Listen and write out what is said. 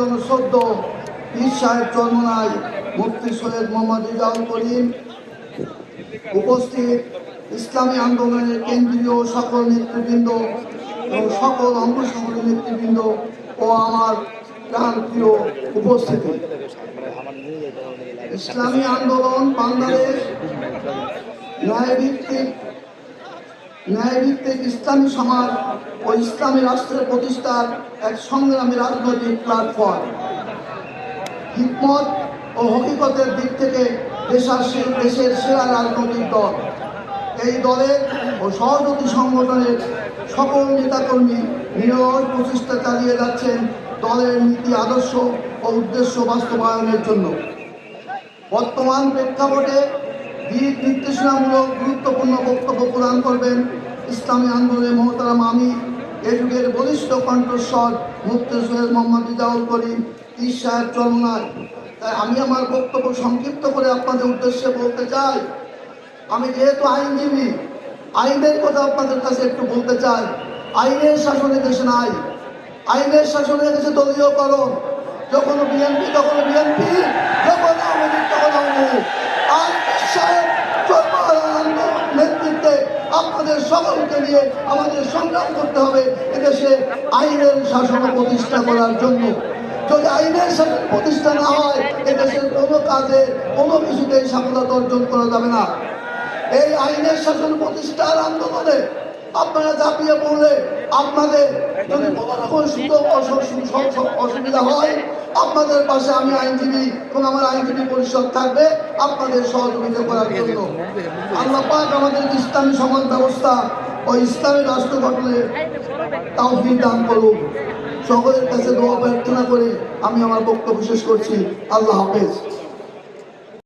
জনসদ্য পীর সাহেব চন্মনায় মুফতি সৈয়দ মোহাম্মদ রিজাউল করিম উপস্থিত ইসলামী আন্দোলনের কেন্দ্রীয় সকল নেতৃবৃন্দ এবং সকল অঙ্গসংগঠনের নেতৃবৃন্দ ও আমার প্রাণ প্রিয় উপস্থিতি। ইসলামী আন্দোলন বাংলাদেশ ন্যায়ভিত্তিক ন্যায়ভিত্তিক ইসলামী সমাজ ও ইসলামী রাষ্ট্রের প্রতিষ্ঠার এক সংগ্রামী রাজনৈতিক প্ল্যাটফর্ম হিকমত ও হকিকতের দিক থেকে দেশের দেশের সেরা রাজনৈতিক দল। এই দলের ও সহযোগী সংগঠনের সকল নেতাকর্মী নিরলস প্রচেষ্টা চালিয়ে যাচ্ছেন দলের নীতি, আদর্শ ও উদ্দেশ্য বাস্তবায়নের জন্য। বর্তমান প্রেক্ষাপটে দিক নির্দেশনামূলক গুরুত্বপূর্ণ বক্তব্য প্রদান করবেন ইসলামী আন্দোলনের মহতারাম আমি এ যুগের বলিষ্ঠ কণ্ঠস্বর মুফতি সৈয়দ মোহাম্মদ রিজাউল করিম ঈশ সাহেব চরমনায়। তাই আমি আমার বক্তব্য সংক্ষিপ্ত করে আপনাদের উদ্দেশ্যে বলতে চাই, আমি যেহেতু আইনজীবী, আইনের কথা আপনাদের কাছে একটু বলতে চাই। আইনের শাসনে দেশে নাই। আইনের শাসনে দেশে দলীয়করণ। যখন বিএনপি, তখন বিএনপি, যখন আওয়ামী লীগ, তখন আওয়ামী লীগ আর সাহেব চর্মানন্দ নেতৃত্বে আপনাদের নিয়ে আমাদের সংগ্রাম করতে হবে এদেশে আইনের শাসন প্রতিষ্ঠা করার জন্য। যদি আইনের শাসন প্রতিষ্ঠা না হয়, এদেশের কোনো কাজে কোনো কিছুতেই সফলতা অর্জন করা যাবে না। এই আইনের শাসন প্রতিষ্ঠার আন্দোলনে আপনারা ঝাঁপিয়ে পড়লে আপনাদের যদি কোনো রকম সুযোগ অসুবিধা হয়, আপনাদের পাশে আমি আইনজীবী এবং আমার আইনজীবী পরিষদ থাকবে, আপনাদের সহযোগিতা করার জন্য। আল্লাহ আমাদের ইসলামী সমাজ ব্যবস্থা ও ইসলামী রাষ্ট্র গঠনের তাও দান করুক। সকলের কাছে দোয়া প্রার্থনা করে আমি আমার বক্তব্য শেষ করছি। আল্লাহ হাফেজ।